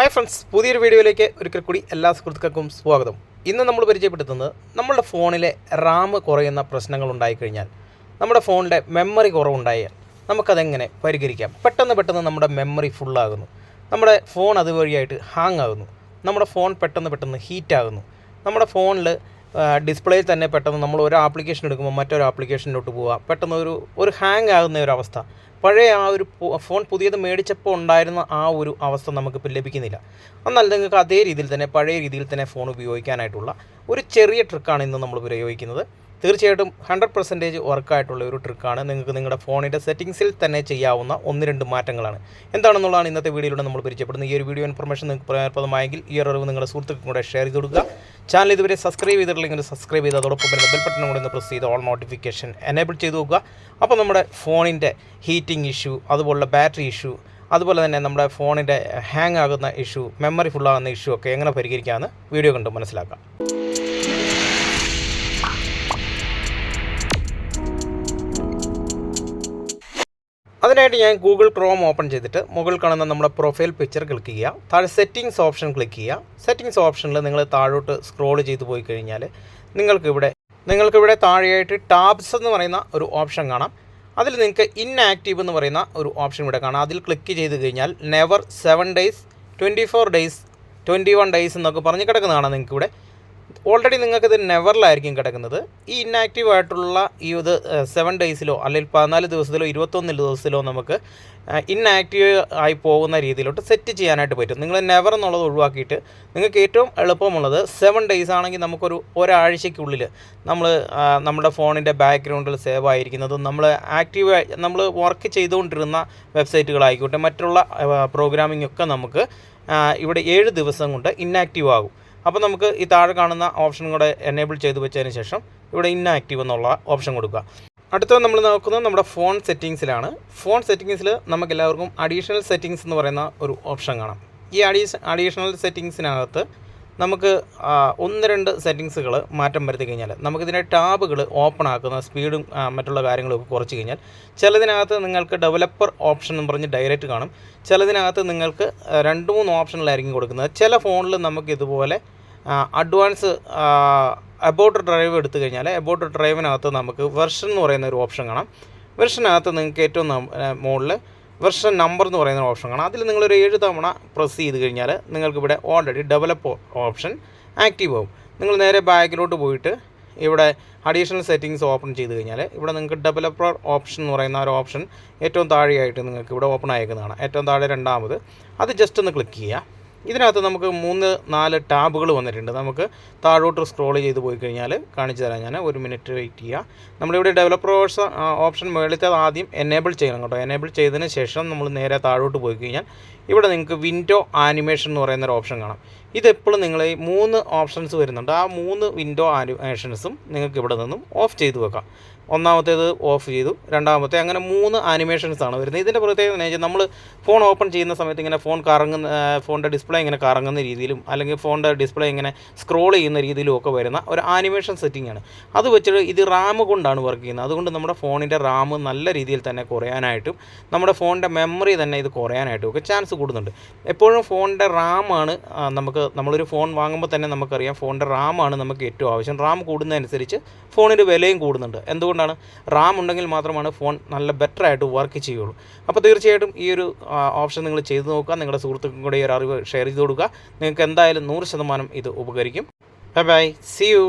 Hi friends പുതിയൊരു വീഡിയോയിലേക്ക് ഒരിക്കൽ കൂടി എല്ലാ സുഹൃത്തുക്കൾക്കും സ്വാഗതം. ഇന്ന് നമ്മൾ പരിചയപ്പെടുത്തുന്നത് നമ്മുടെ ഫോണിലെ റാം കുറയുന്ന പ്രശ്നങ്ങൾ ഉണ്ടായിക്കഴിഞ്ഞാൽ നമ്മുടെ ഫോണിന്റെ മെമ്മറി കുറവുണ്ടായാൽ നമുക്കതെങ്ങനെ പരിഹരിക്കാം? പെട്ടെന്ന് പെട്ടെന്ന് നമ്മുടെ മെമ്മറി ഫുള്ളാകുന്നു. നമ്മുടെ ഫോൺ അതുവഴിയായിട്ട് ഹാങ് ആകുന്നു നമ്മുടെ ഫോൺ പെട്ടെന്ന് പെട്ടെന്ന് ഹീറ്റ് ആകുന്നു നമ്മുടെ ഫോണിൽ ഡിസ്പ്ലേയിൽ തന്നെ പെട്ടെന്ന് നമ്മൾ ഒരു ആപ്ലിക്കേഷൻ എടുക്കുമ്പോൾ മറ്റൊരു ആപ്ലിക്കേഷനിലോട്ട് പോവുക പെട്ടെന്ന് ഒരു ഒരു ഹാങ് ആകുന്ന ഒരു അവസ്ഥ. പഴയ ആ ഒരു ഫോൺ പുതിയത് മേടിച്ചപ്പോൾ ഉണ്ടായിരുന്ന ആ ഒരു അവസ്ഥ നമുക്കിപ്പോൾ ലഭിക്കുന്നില്ല. എന്നാൽ നിങ്ങൾക്ക് അതേ രീതിയിൽ തന്നെ പഴയ രീതിയിൽ തന്നെ ഫോൺ ഉപയോഗിക്കാനായിട്ടുള്ള ഒരു ചെറിയ ട്രിക്കാണ് ഇന്ന് നമ്മൾ പ്രയോഗിക്കുന്നത്. തീർച്ചയായിട്ടും ഹൺഡ്രഡ് പെർസെന്റേജ് വർക്കായിട്ടുള്ള ഒരു ട്രിക്കാണ് നിങ്ങൾക്ക് നിങ്ങളുടെ ഫോണിന്റെ സെറ്റിങ്സിൽ തന്നെ ചെയ്യാവുന്ന ഒന്ന് രണ്ട് മാറ്റങ്ങളാണ്. എന്താണെന്നുള്ളതാണ് ഇന്നത്തെ വീഡിയോയിലൂടെ നമ്മൾ പരിചയപ്പെടുന്നത്. ഈ ഒരു വീഡിയോ ഇൻഫർമേഷൻ നിങ്ങൾക്ക് പ്രയോജനപ്രദമായെങ്കിൽ ഈ ഒരു അറിവ് നിങ്ങളുടെ സുഹൃത്തുക്കൾ കൂടെ ഷെയർ ചെയ്ത് കൊടുക്കുക. ചാനൽ ഇതുവരെ സബ്സ്ക്രൈബ് ചെയ്തിട്ടില്ലെങ്കിൽ സബ്സ്ക്രൈബ് ചെയ്ത് അതോടൊപ്പം തന്നെ ബെൽ ബട്ടൺ കൂടെ ഒന്ന് പ്രസ് ചെയ്ത് ഓൾ നോട്ടിഫിക്കേഷൻ എനേബിൾ ചെയ്ത് നോക്കുക. അപ്പോൾ നമ്മുടെ ഫോണിന്റെ ഹീറ്റിംഗ് ഇഷ്യൂ അതുപോലുള്ള ബാറ്ററി ഇഷ്യൂ അതുപോലെ തന്നെ നമ്മുടെ ഫോണിന്റെ ഹാങ് ആകുന്ന ഇഷ്യൂ മെമ്മറി ഫുള്ളാകുന്ന ഇഷ്യൂ ഒക്കെ എങ്ങനെ പരിഹരിക്കാമെന്ന് വീഡിയോ കണ്ട് മനസ്സിലാക്കാം. അതിനായിട്ട് ഞാൻ ഗൂഗിൾ ക്രോം ഓപ്പൺ ചെയ്തിട്ട് മുകളിൽ കാണുന്ന നമ്മുടെ പ്രൊഫൈൽ പിക്ചർ ക്ലിക്ക് ചെയ്യുക. താഴെ സെറ്റിങ്സ് ഓപ്ഷൻ ക്ലിക്ക് ചെയ്യുക. സെറ്റിങ്സ് ഓപ്ഷനിൽ നിങ്ങൾ താഴോട്ട് സ്ക്രോൾ ചെയ്ത് പോയി കഴിഞ്ഞാൽ നിങ്ങൾക്കിവിടെ നിങ്ങൾക്കിവിടെ താഴെയായിട്ട് ടാബ്സ് എന്ന് പറയുന്ന ഒരു ഓപ്ഷൻ കാണാം. അതിൽ നിങ്ങൾക്ക് ഇൻആക്റ്റീവ് എന്ന് പറയുന്ന ഒരു ഓപ്ഷൻ ഇവിടെ കാണാം. അതിൽ ക്ലിക്ക് ചെയ്ത് കഴിഞ്ഞാൽ never seven days twenty four days twenty one days എന്നൊക്കെ പറഞ്ഞ് കിടക്കുന്നതാണ് നിങ്ങൾക്ക് ഇവിടെ ഓൾറെഡി നിങ്ങൾക്ക് നിങ്ങൾക്കിത് നെവറിലായിരിക്കും കിടക്കുന്നത്. ഈ ഇന്നാക്റ്റീവ് ആയിട്ടുള്ള ഈ ഇത് സെവൻ ഡേയ്സിലോ അല്ലെങ്കിൽ പതിനാല് ദിവസത്തിലോ ഇരുപത്തൊന്ന് ദിവസത്തിലോ നമുക്ക് ഇന്നാക്റ്റീവ് ആയി പോകുന്ന രീതിയിലോട്ട് സെറ്റ് ചെയ്യാനായിട്ട് പറ്റും. നിങ്ങൾ നെവർ എന്നുള്ളത് ഒഴിവാക്കിയിട്ട് നിങ്ങൾക്ക് ഏറ്റവും എളുപ്പമുള്ളത് സെവൻ ഡേയ്സ് ആണെങ്കിൽ നമുക്കൊരു ഒരാഴ്ചയ്ക്കുള്ളിൽ നമ്മൾ നമ്മുടെ ഫോണിന്റെ ബാക്ക്ഗ്രൗണ്ടിൽ സേവ് ആയിരിക്കുന്നതും നമ്മൾ ആക്റ്റീവ് നമ്മൾ വർക്ക് ചെയ്തുകൊണ്ടിരുന്ന വെബ്സൈറ്റുകളായിക്കോട്ടെ മറ്റുള്ള പ്രോഗ്രാമിംഗ് ഒക്കെ നമുക്ക് ഇവിടെ ഏഴ് ദിവസം കൊണ്ട് ഇന്നാക്റ്റീവ് ആകും. അപ്പോൾ നമുക്ക് ഈ താഴെ കാണുന്ന ഓപ്ഷൻ കൂടെ എനേബിൾ ചെയ്ത് വെച്ചതിന് ശേഷം ഇവിടെ ഇന്നാക്റ്റീവ് എന്നുള്ള ഓപ്ഷൻ കൊടുക്കുക. അടുത്തത് നമ്മൾ നോക്കുന്നത് നമ്മുടെ ഫോൺ സെറ്റിങ്സിലാണ് ഫോൺ സെറ്റിങ്സിൽ നമുക്ക് എല്ലാവർക്കും അഡീഷണൽ സെറ്റിങ്സ് എന്ന് പറയുന്ന ഒരു ഓപ്ഷൻ കാണാം. ഈ അഡീഷ അഡീഷണൽ സെറ്റിങ്സിനകത്ത് നമുക്ക് ഒന്ന് രണ്ട് സെറ്റിങ്സുകൾ മാറ്റം വരുത്തി കഴിഞ്ഞാൽ നമുക്കിതിന്റെ ടാബുകൾ ഓപ്പൺ ആക്കുന്ന സ്പീഡും മറ്റുള്ള കാര്യങ്ങളൊക്കെ കുറച്ച് കഴിഞ്ഞാൽ ചിലതിനകത്ത് നിങ്ങൾക്ക് ഡെവലപ്പർ ഓപ്ഷൻ എന്ന് പറഞ്ഞ് ഡയറക്റ്റ് കാണും. ചിലതിനകത്ത് നിങ്ങൾക്ക് രണ്ട് മൂന്ന് ഓപ്ഷനിലായിരിക്കും കൊടുക്കുന്നത്. ചില ഫോണിൽ നമുക്ക് ഇതുപോലെ അഡ്വാൻസ് അബൌട്ട് ഡ്രൈവ് എടുത്തു കഴിഞ്ഞാൽ അബൌട്ട് ഡ്രൈവിനകത്ത് നമുക്ക് വെർഷൻ എന്ന് പറയുന്ന ഒരു ഓപ്ഷൻ കാണാം. വെർഷനകത്ത് നിങ്ങൾക്ക് ഏറ്റവും മുകളിൽ വെർഷൻ നമ്പർ എന്ന് പറയുന്ന ഓപ്ഷൻ കാണാം. അതിൽ നിങ്ങളൊരു ഏഴ് തവണ പ്രസ് ചെയ്ത് കഴിഞ്ഞാൽ നിങ്ങൾക്ക് ഇവിടെ ഓൾറെഡി ഡെവലപ്പ് ഓപ്ഷൻ ആക്റ്റീവ് ആവും. നിങ്ങൾ നേരെ ബാക്കിലോട്ട് പോയിട്ട് ഇവിടെ അഡീഷണൽ സെറ്റിങ്സ് ഓപ്പൺ ചെയ്ത് കഴിഞ്ഞാൽ ഇവിടെ നിങ്ങൾക്ക് ഡെവലപ്പർ ഓപ്ഷൻ എന്ന് പറയുന്ന ഒരു ഓപ്ഷൻ ഏറ്റവും താഴെയായിട്ട് നിങ്ങൾക്ക് ഇവിടെ ഓപ്പൺ ആയേക്കുന്നതാണ്. ഏറ്റവും താഴെ രണ്ടാമത്. അത് ജസ്റ്റ് ഒന്ന് ക്ലിക്ക് ചെയ്യുക. ഇതിനകത്ത് നമുക്ക് മൂന്ന് നാല് ടാബുകൾ വന്നിട്ടുണ്ട്. നമുക്ക് താഴോട്ട് സ്ക്രോൾ ചെയ്ത് പോയി കഴിഞ്ഞാൽ കാണിച്ചു തരാം ഞാൻ. ഒരു മിനിറ്റ് വെയിറ്റ് ചെയ്യുക നമ്മളിവിടെ ഡെവലപ്പർ ഓപ്ഷൻ ഓപ്ഷൻ മേളിത്തെ ആദ്യം എനേബിൾ ചെയ്യണം കേട്ടോ. എനേബിൾ ചെയ്തതിന് ശേഷം നമ്മൾ നേരെ താഴോട്ട് പോയി കഴിഞ്ഞാൽ ഇവിടെ നിങ്ങൾക്ക് വിൻഡോ ആനിമേഷൻ എന്ന് പറയുന്ന ഒരു ഓപ്ഷൻ കാണാം. ഇതെപ്പോഴും നിങ്ങൾ ഈ മൂന്ന് ഓപ്ഷൻസ് വരുന്നുണ്ട്. ആ മൂന്ന് വിൻഡോ ആനിമേഷൻസും നിങ്ങൾക്ക് ഇവിടെ നിന്നും ഓഫ് ചെയ്ത് വെക്കാം. ഒന്നാമത്തേത് ഓഫ് ചെയ്തു. രണ്ടാമത്തെ അങ്ങനെ മൂന്ന് ആനിമേഷൻസ് ആണ് വരുന്നത്. ഇതിന്റെ പ്രത്യേകത എന്ന് വെച്ചാൽ നമ്മൾ ഫോൺ ഓപ്പൺ ചെയ്യുന്ന സമയത്ത് ഇങ്ങനെ ഫോൺ കറങ്ങുന്ന ഫോണിന്റെ ഡിസ്പ്ലേ ഇങ്ങനെ കറങ്ങുന്ന രീതിയിലും അല്ലെങ്കിൽ ഫോണിന്റെ ഡിസ്പ്ലേ ഇങ്ങനെ സ്ക്രോൾ ചെയ്യുന്ന രീതിയിലും ഒക്കെ വരുന്ന ഒരു ആനിമേഷൻ സെറ്റിംഗ് ആണ്. അത് വെച്ചിട്ട് ഇത് റാം കൊണ്ടാണ് വർക്ക് ചെയ്യുന്നത്. അതുകൊണ്ട് നമ്മുടെ ഫോണിന്റെ റാം നല്ല രീതിയിൽ തന്നെ കുറയാനായിട്ടും നമ്മുടെ ഫോണിന്റെ മെമ്മറി തന്നെ ഇത് കുറയാനായിട്ടും ഒക്കെ ചാൻസ് കൂടുന്നുണ്ട്. എപ്പോഴും ഫോണിന്റെ റാമാണ് നമ്മളൊരു ഫോൺ വാങ്ങുമ്പോൾ തന്നെ നമുക്കറിയാം ഫോണിന്റെ റാമാണ് നമുക്ക് ഏറ്റവും ആവശ്യം. റാം കൂടുന്നതനുസരിച്ച് ഫോണിന്റെ വിലയും കൂടുന്നുണ്ട്. എന്തുകൊണ്ടാണ്? റാം ഉണ്ടെങ്കിൽ മാത്രമാണ് ഫോൺ നല്ല ബെറ്റർ ആയിട്ട് വർക്ക് ചെയ്യുള്ളൂ. അപ്പോൾ തീർച്ചയായിട്ടും ഈ ഒരു ഓപ്ഷൻ നിങ്ങൾ ചെയ്തു നോക്കുക. നിങ്ങളുടെ സുഹൃത്തുക്കളും കൂടെ ഈ ഒരു അറിവ് ഷെയർ ചെയ്ത് കൊടുക്കുക. നിങ്ങൾക്ക് എന്തായാലും നൂറ് ശതമാനം ഇത് ഉപകരിക്കും. Bye bye C U